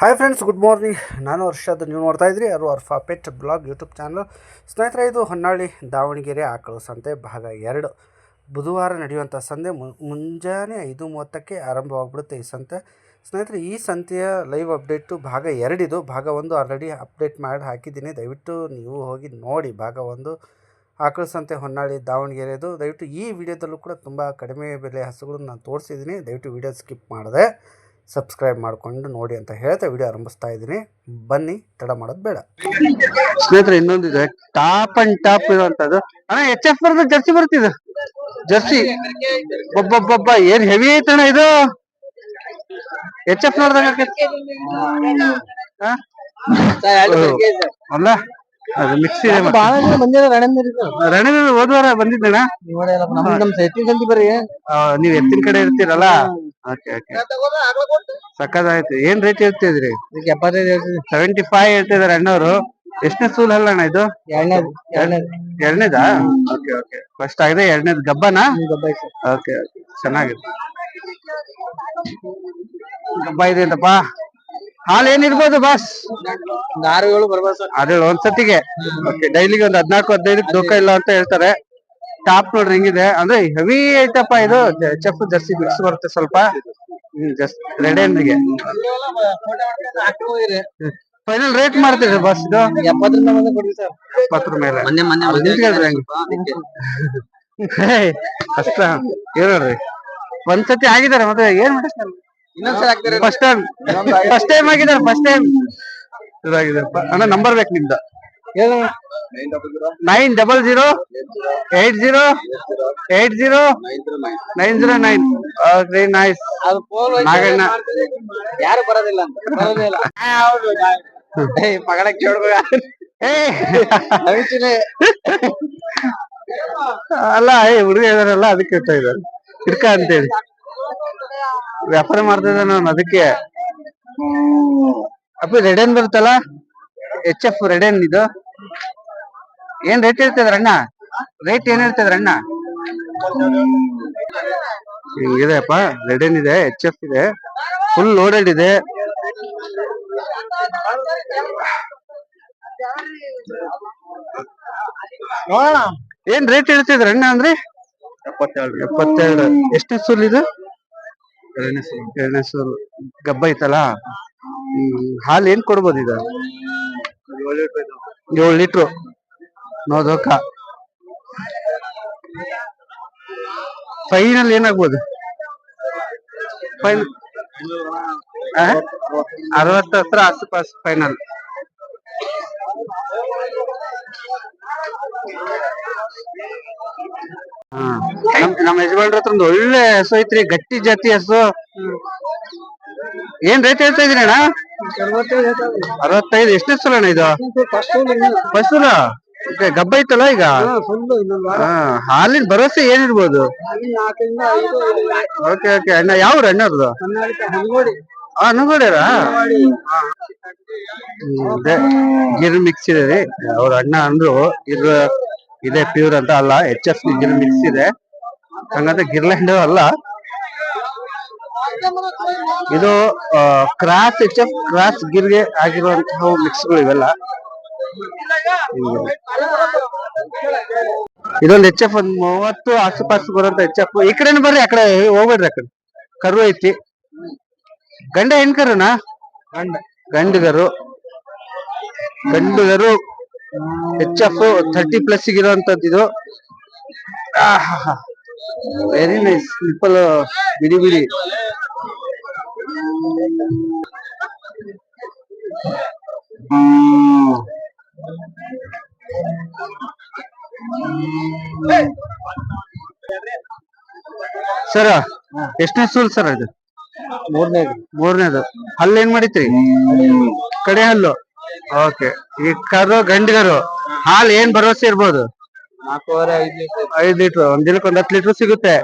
Hi friends good morning ನಾನು ಹರ್ಷದ್ ನೀವು ನೋಡ್ತಾ ಇದ್ರಿ Aru Arfa pet blog YouTube channel ಸ್ನೇಹಿತರೆ, ಇದು ಹೊನ್ನಾಳಿ ದಾವಣಗೆರೆ ಆಕಳು ಸಂತೆ ಭಾಗ ಎರಡು. ಬುಧವಾರ ನಡೆಯುವಂಥ ಸಂತೆ ಮುಂಜಾನೆ ಐದು ಮೂವತ್ತಕ್ಕೆ ಆರಂಭವಾಗ್ಬಿಡುತ್ತೆ ಈ ಸಂತೆ. ಸ್ನೇಹಿತರೆ, ಈ ಸಂತೆಯ ಲೈವ್ ಅಪ್ಡೇಟು ಭಾಗ ಎರಡಿದು, ಭಾಗ ಒಂದು ಆಲ್ರೆಡಿ ಅಪ್ಡೇಟ್ ಮಾಡಿ ಹಾಕಿದ್ದೀನಿ. ದಯವಿಟ್ಟು ನೀವು ಹೋಗಿ ನೋಡಿ ಭಾಗ ಒಂದು. ಆಕಳ ಸಂತೆ ಹೊನ್ನಾಳಿ ದಾವಣಗೆರೆದು. ದಯವಿಟ್ಟು ಈ ವಿಡಿಯೋದಲ್ಲೂ ಕೂಡ ತುಂಬ ಕಡಿಮೆ ಬೆಲೆ ಹಸುಗಳನ್ನು ನಾನು ತೋರಿಸಿದ್ದೀನಿ. ದಯವಿಟ್ಟು ವಿಡಿಯೋ ಸ್ಕಿಪ್ ಮಾಡಿದೆ. ಸಬ್ಸ್ಕ್ರೈಬ್ ಮಾಡಿಕೊಂಡು ನೋಡಿ ಅಂತ ಹೇಳ್ತಾ ವಿಡಿಯೋ ಆರಂಭಿಸ್ತಾ ಇದ್ದೀನಿ. ಬನ್ನಿ ತಡ ಮಾಡೋದು ಬೇಡ. ಸ್ನೇಹಿತರೆ ಇನ್ನೊಂದಿದೆ. ಟಾಪ್ ಅಂಡ್ ಟಾಪ್ ಇರುವಂತದ್ದು. ಅಣ್ಣ ಎಚ್ ಎಫ್ ಬರ್ದು ಜರ್ಸಿ ಬರ್ತಿದ್ದು ಜರ್ಸಿ. ಒಬ್ಬೊಬ್ಬೊಬ್ಬ ಏನ್ ಹೆವಿ ಐತಣ ಇದು? ಎಚ್ ಎಫ್ ನೋಡ್ದಂಗ ಅಲ್ಲ? ಅದು ಮಿಕ್ಸ್ ಇದೆ ಮತ್ತೆ. ರಣವೀರ್ ಹೋದ್ವಾರ ಬಂದಿದ್ದಣ್ಣ ಆ, ನೀವ್ ಎತ್ತಿನ ಕಡೆ ಇರ್ತೀರಲ್ಲ? ಓಕೆ ಓಕೆ ಸಕ್ಕದಾಯ್ತು. ಏನ್ ರೇಟ್ ಹೇಳ್ತಿದ್ರಿ ಸೆವೆಂಟಿ ಫೈವ್ ಹೇಳ್ತಿದಾರೆ ಅಣ್ಣವ್ರು. ಎಷ್ಟನೇ ಸೂಲ್ ಅಲ್ಲ ಅಣ್ಣ ಇದು? ಎರಡನೇದಾ ಓಕೆ ಓಕೆ ಫಸ್ಟ್ ಆಗಿದೆ ಎರಡನೇದು ಗಬ್ಬನಾ? ಓಕೆ ಚೆನ್ನಾಗಿದೆ. ಗಬ್ಬ ಇದೆ ಅಂತಪ್ಪ. ಹಾಲು ಏನಿರ್ಬೋದು ಬಾಸ್ ಆರು ಏಳು ಬರ್ಬೋದು ಅದೇ ಒಂದ್ಸತಿಗೆ. ಡೈಲಿಗೆ ಒಂದ್ ಹದ್ನಾಲ್ಕು ಹದಿನೈದು ದೂಕ ಇಲ್ಲ ಅಂತ ಹೇಳ್ತಾರೆ. ಟಾಪ್ ನೋಡ್ರಿ ಹಿಂಗಿದೆ? ಅಂದ್ರೆ ಹೆವಿ ಐತಪ್ಪ ಇದು? ಚಪ್ಪು ಜರ್ಸಿ ಮಿಕ್ಸ್ ಬರುತ್ತೆ ಸ್ವಲ್ಪ. ಫೈನಲ್ ರೇಟ್ ಮಾಡ್ತೀರಿ ಬಸ್ ಇದು? ಎಪ್ಪತ್ತರಿಂದ ಬಂದು ಕೊಡ್ರಿ ಸರ್ ಎಪ್ಪತ್ತರ ಮೇಲೆ ಮೊನ್ನೆ ಒಂದ್ಸತಿ ಆಗಿದ್ದಾರೆ ಮತ್ತೆ ಏನ್ ಮಾಡ್ತಾರೆ? ಫಸ್ಟ್ ಟೈಮ್ ಫಸ್ಟ್ ಟೈಮ್ ಆಗಿದ್ದಾರೆ ಫಸ್ಟ್ ಟೈಮ್ ಇದಾಗಿದೆ. ಅಣ್ಣ ನಂಬರ್ ಬೇಕು ನಿಮ್ದು. Nine double zero eight zero eight zero nine zero nine very nice Naganna. ಯಾರು ಬರೋದಿಲ್ಲ ಅಂತ. ಕೇಳ್ಬೇಕ. ಏ. ಅಲ್ಲ ಏ ಹುಡುಗ ಇದಾರಲ್ಲ ಅದಕ್ಕೆ ಇರ್ತಾ ಇದ್ದಾರೆ. ಇರ್ಕ ಅಂತೇಳಿ. ವ್ಯಾಪಾರ ಮಾಡ್ತಾ ಇದ್ದಾನೆ ನಾನು ಅದಕ್ಕೆ. ಅಪ್ಪ ರೆಡೇನ್ ಬರುತ್ತಲ್ಲ? ಎಚ್ ಎಫ್ ರೆಡೇನ್ ಇದು? ಏನ್ ರೇಟ್ ಇರ್ತದ್ರ ಅಣ್ಣ? ರೇಟ್ ಏನ್ ಇರ್ತದ್ರ ಅಣ್ಣ? ಹಿಂಗಿದೆಪ್ಪ ರೆಡೇನ್ ಇದೆ ಎಚ್ ಎಫ್ ಇದೆ. ಫುಲ್ ಲೋಡೆಡ್ ಇದೆ. ಏನ್ ರೇಟ್ ಹೇಳ್ತಿದ್ರ ಅಣ್ಣ ಅಂದ್ರೆ? ಎಪ್ಪತ್ತೆರಡು. ಎಪ್ಪತ್ತೆರಡು. ಎಷ್ಟು ಸುಲ್ ಇದು? ಎರಡನೇ ಗಬ್ಬ ಐತಲ್ಲ ಹಾಲು ಏನ್ ಕೊಡ್ಬೋದು ಇದು ಏಳು ಲೀಟ್ರು. ನೋ ದೋಖ ಫೈನಲ್ ಏನಾಗ್ಬೋದು ಫೈನ್ ಅರವತ್ತು ಹತ್ರ ಪಾಸ್ ಫೈನಲ್ ನಮ್ಮ ಯಜಮಾನ್ರ ಹತ್ರ ಒಂದು ಒಳ್ಳೆ ಹಸು ಐತ್ರಿ ಗಟ್ಟಿ ಜಾತಿ ಹಸು ಏನ್ ರೇಟ್ ಹೇಳ್ತಾ ಇದೀರಿ ಅಣ್ಣ? ಅರವತ್ತೈದು ಎಷ್ಟನೇ ಸಲ ಅಣ್ಣ ಇದು? ಫಸ್ಟ್ ಸಲ? ಗಬ್ಬ ಐತಲ್ಲ ಈಗ? ಹಾಲಿನ ಭರವಸೆ ಏನಿರ್ಬೋದು? Okay okay. ಅಣ್ಣ ಯಾವ ಅಣ್ಣವ್ರದ್ದು ಆ ಅನುಗೋಡ್ಯಾರ ಗಿರ್ ಮಿಕ್ಸ್ ಇದೆ ರೀ. ಅವ್ರ ಅಣ್ಣ ಅಂದ್ರು ಇದ್ರ ಇದೆ ಪ್ಯೂರ್ ಅಂತ ಅಲ್ಲ ಎಚ್ ಎಫ್ ಇಂಜಿನ್ ಮಿಕ್ಸ್ ಇದೆ. ಹಂಗಂದ್ರೆ ಗಿರ್ಲ್ಯಾಂಡ್ ಅಲ್ಲ. ಇದು ಕ್ರಾಸ್ ಎಚ್ ಎಫ್ ಕ್ರಾಸ್ ಗಿರ್ಗೆ ಆಗಿರುವಂತಹ ಮಿಕ್ಸ್ಗಳು ಇವೆಲ್ಲ. ಇದೊಂದು ಎಚ್ ಎಫ್ ಒಂದ್ ಮೂವತ್ತು ಆಸುಪಾಸು ಬರುವಂತ ಎಚ್ ಎಫ್ ಈ ಕಡೆ ಬರ್ರಿ, ಆ ಕಡೆ ಹೋಗ್ಬೇಡ್ರಿ ಆ ಕಡೆ. ಕರು ಐತಿ. ಗಂಡ ಹೆಣ್ ಕರುನಾ ಗಂಡ. ಗಂಡುಗರು. ಗಂಡುಗರು ಎಚ್ ಎಫ್ ಥರ್ಟಿ ಪ್ಲಸ್ ಇದು. ವೆರಿ ನೈಸ್ ಸಿಂಪಲ್ ಬಿಡಿ ಬಿಡಿ. ಸರ್ ಎಷ್ಟನೇ ಸೂಲ್ ಸರ್ ಇದು? ಮೂರನೇದು. ಮೂರನೇದು. ಹಲ್ಲು ಏನ್ ಮಾಡಿತ್ರಿ ಕಡೆ ಹಲ್ಲು. ಓಕೆ. ಈ ಕರು ಗಂಡಿಗರು ಹಾಲು ಏನ್ ಭರವಸೆ ಇರ್ಬೋದು? ನಾಲ್ಕೂವರೆ ಐದು ಲೀಟರ್. ಐದ್ ಲೀಟರ್ ಒಂದ್ ದಿನಕ್ಕೆ ಒಂದ್ ಹತ್ತು ಲೀಟರ್ ಸಿಗುತ್ತೆ.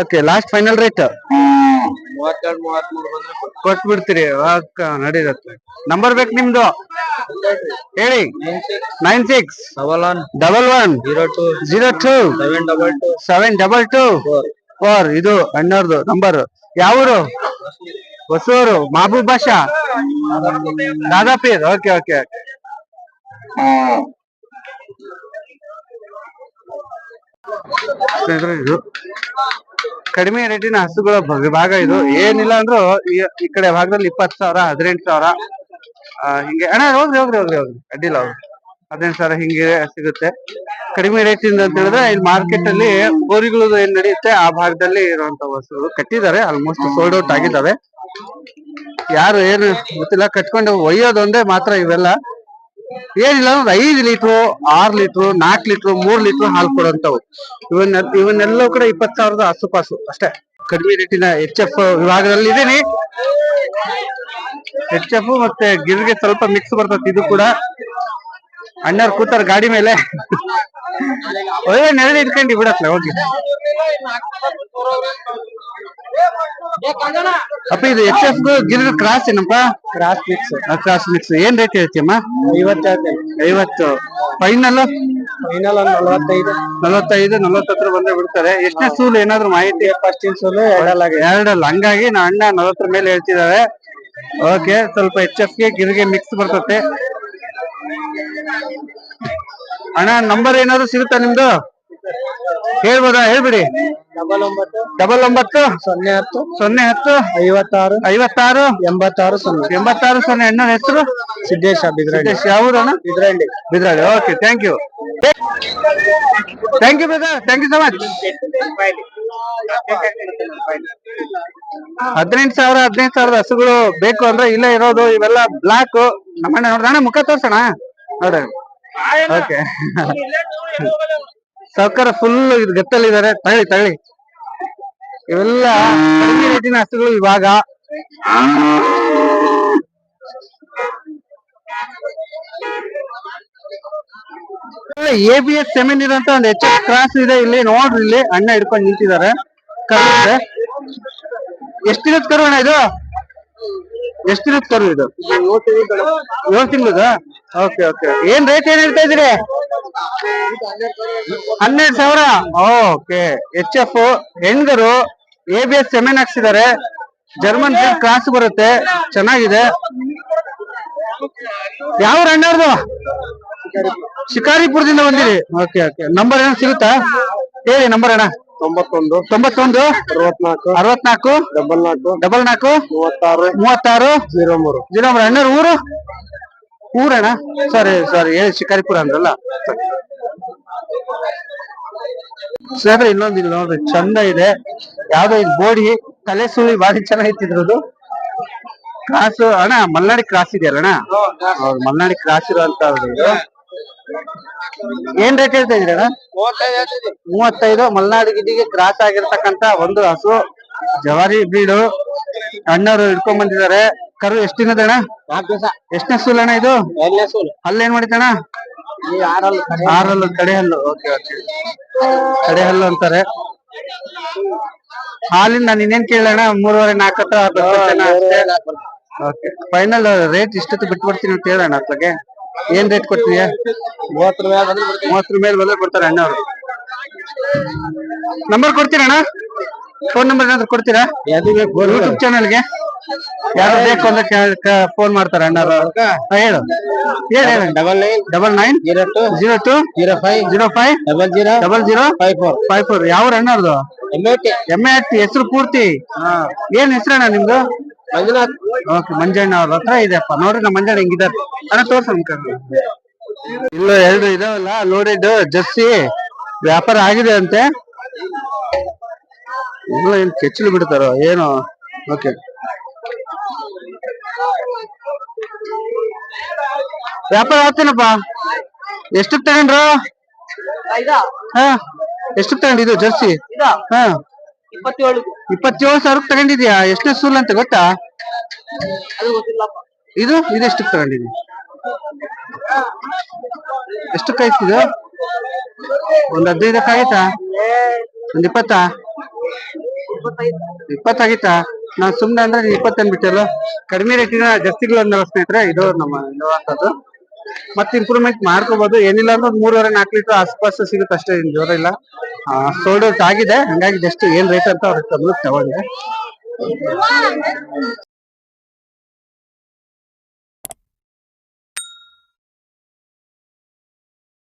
ಓಕೆ ಲಾಸ್ಟ್ ಫೈನಲ್ ರೇಟ್ ಮೂವತ್ತೆರಡು ಮೂವತ್ಮೂರು ಬಂದ್ರೆ ಕೊಡ್ತೀನಿ. ಕೊಟ್ ಬಿಡ್ತೀರಿ ನಡೀರತ್ತೆ. ನಂಬರ್ ಬೇಕು ನಿಮ್ದು? ಹೇಳಿ. Nine six. Double one double one zero two zero two seven double two seven double two four ಇದು ಅಣ್ಣವ್ರದ್ದು ನಂಬರ್ ಯಾವೂರು? ಹೊಸೂರು. ಮಹಬೂಬ್ ಬಾಷಾ ದಾದಾ ಪೇರ್ ಓಕೆ ಓಕೆ ಸ್ನೇಹಿತರೆ ಇದು ಕಡಿಮೆ ರೇಟಿನ ಹಸುಗಳ ಭಾಗ ಇದು. ಏನಿಲ್ಲ ಅಂದ್ರು ಈ ಈ ಕಡೆ ಭಾಗದಲ್ಲಿ ಇಪ್ಪತ್ತು ಸಾವಿರ ಹದಿನೆಂಟು ಸಾವಿರ ಹಿಂಗೆ. ಅಣ್ಣ ಹೋಗ್ರಿ ಹೋಗ್ರಿ ಹೋಗ್ರಿ ಹೋಗ್ರಿ. ಅಡ್ಡಿಲ್ಲ ಹೋಗ್ರಿ. ಹದಿನೆಂಟು ಸಾವಿರ ಹಿಂಗೆ ಸಿಗುತ್ತೆ. ಕಡಿಮೆ ರೇಟಿಂದ ಅಂತ ಹೇಳಿದ್ರೆ ಇಲ್ಲಿ ಮಾರ್ಕೆಟ್ ಅಲ್ಲಿ ಗೋರಿಗಳು ಏನ್ ನಡೆಯುತ್ತೆ, ಆ ಭಾಗದಲ್ಲಿ ಇರುವಂತ ವಸ್ತುಗಳು ಕಟ್ಟಿದ್ದಾರೆ ಆಲ್ಮೋಸ್ಟ್ ಸೋಲ್ಡ್ ಔಟ್ ಆಗಿದ್ದಾವೆ. ಯಾರು ಏನು ಗೊತ್ತಿಲ್ಲ, ಕಟ್ಕೊಂಡು ಒಯ್ಯೋದೊಂದೇ ಮಾತ್ರ ಇವೆಲ್ಲ. ಏನಿಲ್ಲ ಅಂದ್ರೆ ಐದು ಲೀಟ್ರು, ಆರ್ ಲೀಟ್ರು, ನಾಲ್ಕು ಲೀಟ್ರು, ಮೂರ್ ಲೀಟ್ರು ಹಾಲು ಕೊಡುವಂತವು ಇವನ್ನ, ಇವನ್ನೆಲ್ಲವೂ ಕೂಡ ಇಪ್ಪತ್ ಸಾವಿರದ ಆಸುಪಾಸು ಅಷ್ಟೇ. ಕಡಿಮೆ ರೇಟಿನ ಎಚ್ ಎಫ್ ವಿಭಾಗದಲ್ಲಿ ಇದೀನಿ ಎಚ್ ಎಫ್ ಮತ್ತೆ ಗಿರ್ಗೆ ಸ್ವಲ್ಪ ಮಿಕ್ಸ್ ಬರ್ತದೆ, ಇದು ಕೂಡ. ಅಣ್ಣವ್ರು ಕೂತಾರ ಗಾಡಿ ಮೇಲೆ. ಒಳ್ಳೆ ನೆರಳು ಇಟ್ಕೊಂಡು ಬಿಡತ್ಲ ಹೋಗಿ. ಅಪ್ಪ ಇದು ಎಚ್ ಎಫ್ ಗಿರ್ ಕ್ರಾಸ್ ಏನಪ್ಪ? ಕ್ರಾಸ್ ಮಿಕ್ಸ್ ಕ್ರಾಸ್ ಮಿಕ್ಸ್ ಏನ್ ರೇಟ್ ಹೇಳ್ತೀಯಮ್ಮ? ಐವತ್ತು ಐವತ್ತು. ಫೈನಲ್ ಫೈನಲ್ ಒಂದು ನಲವತ್ತೈದು. ನಲವತ್ತೈದು ನಲವತ್ತತ್ರ ಬಂದೇ ಬಿಡ್ತಾರೆ. ಎಷ್ಟನೇ ಸೂಲ್ ಏನಾದ್ರು ಮಾಹಿತಿ? ಫಸ್ಟ್ ಸೂಲು ಎರಡಲ್ಲ ಎರಡಲ್ಲ. ಹಂಗಾಗಿ ನಾ ಅಣ್ಣ ನಲವತ್ತರ ಮೇಲೆ ಹೇಳ್ತಿದ್ದಾರೆ ಓಕೆ ಸ್ವಲ್ಪ ಎಚ್ ಎಫ್ಗೆ ಗಿರ್ಗೆ ಮಿಕ್ಸ್ ಬರ್ತತೆ. ಅಣ್ಣ ನಂಬರ್ ಏನಾದ್ರು ಸಿಗುತ್ತಾ ನಿಮ್ದು? ಹೇಳ್ಬೋದಾ? ಹೇಳ್ಬಿಡಿ. ಡಬಲ್ ಒಂಬತ್ತು ಡಬಲ್ ಒಂಬತ್ತು ಸೊನ್ನೆ ಹತ್ತು ಸೊನ್ನೆ ಹತ್ತು ಐವತ್ತಾರು ಐವತ್ತಾರು ಎಂಬತ್ತಾರು ಸೊನ್ನೆ. ಎಂಬತ್ತಾರು ಸೊನ್ನೆ. ಅಣ್ಣನ ಹೆಸರು? ಸಿದ್ದೇಶ ಬಿದ್ರಾಡಿ ಯಾವ್ದು ಅಣ್ಣ? Bidradi Bidrali okay thank you thank you brother thank you so much ಹದಿನೆಂಟು ಸಾವಿರ ಹದಿನೈದು ಸಾವಿರದ ಹಸುಗಳು ಬೇಕು ಅಂದ್ರೆ ಇಲ್ಲೇ ಇರೋದು ಇವೆಲ್ಲ ಬ್ಲಾಕ್ ನಮ್ಮಣ್ಣ ಅಣ್ಣ ಅಣ್ಣ ಮುಖ ತೋರ್ಸೋಣ ನೋಡ್ರಿ ಓಕೆ ಸರ್ಕಾರ ಫುಲ್ ಗತ್ತಲ್ಲಿದ್ದಾರೆ. ತಳ್ಳಿ ತಳ್ಳಿ. ಇವೆಲ್ಲ ಕಡಿಮೆ ರೇಟಿನ ಹಸುಗಳು ಇವಾಗ. ಎ ಬಿ ಎಸ್ ಸೆಮೆನ್ ಇರೋಂತ ಒಂದು ಎಚ್ ಎಸ್ ಕ್ರಾಸ್ ಇದೆ ಇಲ್ಲಿ. ನೋಡ್ರಿ ಇಲ್ಲಿ. ಅಣ್ಣ ಹಿಡ್ಕೊಂಡು ನಿಂತಿದ್ದಾರೆ. ಕರು ಎಷ್ಟಿರತ್ ಎಷ್ಟಿರುತ್ತೆ ಕರು ಅಣ್ಣ ಇದು? ಎಷ್ಟಿರುತ್ತೆ ಕರು ಇದು? ಏಳು ತಿಂಗಳದ? ಓಕೆ ಓಕೆ ಏನ್ ರೇಟ್ ಏನ್ ಹೇಳ್ತಾ ಇದೀರಿ ಹನ್ನೆರಡು ಸಾವಿರ? ಓಕೆ ಎಚ್ ಎಫ್ ಹೆಣ್ಗರು ಎ ಬಿ ಎಸ್ ಸೆಮೆನ್ ಹಾಕ್ಸಿದ್ದಾರೆ. ಜರ್ಮನ್ ಕ್ಲಾಸ್ ಕ್ರಾಸ್ ಬರುತ್ತೆ. ಚೆನ್ನಾಗಿದೆ. ಯಾವ ಅಣ್ಣವ್ರದು ಶಿಕಾರಿಪುರದಿಂದ ಬಂದಿರಿ. ಓಕೆ ಓಕೆ ನಂಬರ್ ಏನೋ ಸಿಗುತ್ತಾ? ಹೇಳಿ ನಂಬರ್ ಅಣ್ಣ. ತೊಂಬತ್ತೊಂದು ತೊಂಬತ್ತೊಂದು ಅರವತ್ನಾಲ್ಕು ಅರವತ್ನಾಲ್ಕು ಡಬಲ್ ನಾಲ್ಕು ಡಬಲ್ ನಾಲ್ಕು ಮೂವತ್ತಾರು ಮೂವತ್ತಾರು ಜೀರೋ ಮೂರು. ಜೀರೋ ಮೂರು. ಅಣ್ಣವ್ರ ಊರು? ಊರಣ್ಣ ಸಾರಿ ಸಾರಿ ಶಿಕಾರಿಪುರ ಅಂದ್ರಲ್ಲ. ಸರ್ ಇನ್ನೊಂದು ಇಲ್ಲಿ ನೋಡ್ರಿ, ಚಂದ ಇದೆ. ಯಾವ್ದೋ ಇದು ಬೋಡಿ ತಲೆ ಸುಳಿ ಬಾರಿ ಚೆನ್ನಾಗಿತ್ತಿದ್ರದು ಕ್ರಾಸ್ ಅಣ್ಣ, ಮಲ್ನಾಡಿ ಕ್ರಾಸ್ ಇದೆಯಲ್ಲ ಅಣ್ಣ? ಮಲ್ನಾಡಿ ಕ್ರಾಸ್ ಇರುವಂತ ಏನ್ ರೇಟ್ ಹೇಳ್ತಾ ಇದ್ರಿ ಅಣ್ಣ? ಮೂವತ್ತೈದು, ಮಲ್ನಾಡು ಗಿಡಿಗೆ ಕ್ರಾಸ್ ಆಗಿರ್ತಕ್ಕಂತ ಒಂದು ಹಸು. ಜವಾರಿ ಬೀಡು ಅಣ್ಣವ್ರು ಹಿಡ್ಕೊಂಡ್ ಬಂದಿದ್ದಾರೆ. ಕರು ಎಷ್ಟ್ ಅಣ್ಣ? ಎಷ್ಟನೇ ಸೂಲ್ ಅಣ್ಣ ಇದು? ಎರಡನೇ ಮಾಡಿತಣ ಆರಲ್ಲ ಕಡೆ ಹಲ್ಲು. Okay okay. ಕಡೆ ಹಲ್ಲು ಅಂತಾರೆ. ಹಾಲಿಂದ ನಾನು ಇನ್ನೇನ್ ಕೇಳೋಣ ಮೂರುವರೆ ನಾಲ್ಕು ಹತ್ರ ಓಕೆ. ಫೈನಲ್ ರೇಟ್ ಇಷ್ಟೊತ್ತು ಬಿಟ್ಬಿಡ್ತೀನಿ ಅಂತ ಹೇಳೋಣ ಬಗ್ಗೆ. ಏನ್ ರೇಟ್ ಕೊಡ್ತೀಯ? ಮೂವತ್ತರ ಮೇಲೆ ಬಂದ್ರೆ ಬಿಡ್ತೀನಿ. ಮೂವತ್ತರ ಮೇಲೆ ಬಂದ್ರೆ ಕೊಡ್ತಾರೆ ಅಣ್ಣವ್ರು. ನಂಬರ್ ಕೊಡ್ತೀರಣ್ಣ ಫೋನ್ ನಂಬರ್ ಏನಾದ್ರು ಕೊಡ್ತೀರಾ? ಯೂಟ್ಯೂಬ್ ಚಾನಲ್ಗೆ ಯಾರು ಬೇಕು ಅಂದ್ರೆ ಫೋನ್ ಮಾಡ್ತಾರೆ ಅಣ್ಣ ಹೇಳು. ಹೇಳು. Double nine. Double nine? Zero two. Zero two? Zero five. Zero five? Double zero. Double zero? Five four. Five four. ಯಾವ ಅಣ್ಣರ್ದು ಎಂ ಎಮ್ಮೆ ಹಟ್ಟಿ ಹೆಸರು ಪೂರ್ತಿ? ಏನ್ ಹೆಸರಣ್ಣ ನಿಮ್ದು? ಮಂಜುನಾಥ್. ಓಕೆ ಮಂಜಣ್ಣ ಅವ್ರ ಹತ್ರ ಇದೆಪ್ಪ ನೋಡ್ರಿ ನಮ್ಮ ಮಂಜಣ್ಣ ಹೆಂಗಿದ್ದಾರೆ. ಅಣ್ಣ ತೋರ್ಸ ಇಲ್ಲ ಎರಡು ಇದಾವಲ್ಲ ಲೋಡೆಡ್ ಜರ್ಸಿ. ವ್ಯಾಪಾರ ಆಗಿದೆ ಅಂತೆ. ಇಲ್ಲ ಏನ್ ಕೆಚ್ಚಲು ಬಿಡ್ತಾರೋ ಏನೋ. ಓಕೆ. ವ್ಯಾಪಾರ ಆಗ್ತೇನಪ್ಪ ಎಷ್ಟಕ್ ತಗೊಂಡ್ರು? ಹಾ ಎಷ್ಟಕ್ ತಗೊಂಡಿದ್ದು ಜರ್ಸಿ? ಹಾ. ಇಪ್ಪತ್ತೇಳು. ಸಾವಿರಕ್ಕೆ ತಗೊಂಡಿದ್ಯಾ? ಎಷ್ಟನೇ ಸೂಲ್ ಅಂತ ಗೊತ್ತಾ? ಇದು ಇದು ಎಷ್ಟಕ್ಕೆ ತಗೊಂಡಿದ್ವಿ ಎಷ್ಟಕ್ಕಾಯ್ತು ಇದು ಒಂದ್ ಹದಿನೈದಕ್ಕಾಗೈತಾ ಒಂದ್ ಇಪ್ಪತ್ತಾ? ಇಪ್ಪತ್ತಾಗಿತ್ತಾ? ನಾನ್ ಸುಮ್ನೆ ಅಂದ್ರೆ ಇಪ್ಪತ್ತನ್ ಇಪ್ಪತ್ತು ಅಂದ್ಬಿಟ್ಟಲ್ಲ ಕಡಿಮೆ ರೇಟಿನ ಜಾಸ್ತಿಗಳು ಅಂದಲ್ಲ ಸ್ನೇಹಿತರೆ ಇದು ನಮ್ಮ ಇರುವಂತದ್ದು ಮತ್ತೆ ಇಂಪ್ರೂವ್ಮೆಂಟ್ ಮಾಡ್ಕೋಬಹುದು ಏನಿಲ್ಲ ಅಂದ್ರೆ ಒಂದ್ ಮೂರುವರೆ, ನಾಲ್ಕು ಲೀಟರ್ ಆಸ್ಪಾಸ್ ಸಿಗುತ್ತೆ ಅಷ್ಟೇ, ಏನ್ ಜೋರ ಇಲ್ಲ. ಸೋಲ್ಡ್ ಔಟ್ ಆಗಿದೆ. ಹಂಗಾಗಿ ಜಸ್ಟ್ ಏನ್ ರೇಟ್ ಅಂತ ಅವ್ರಿಗೆ ತಗೊಂಡಿದೆ ತಗೊಂಡೆ.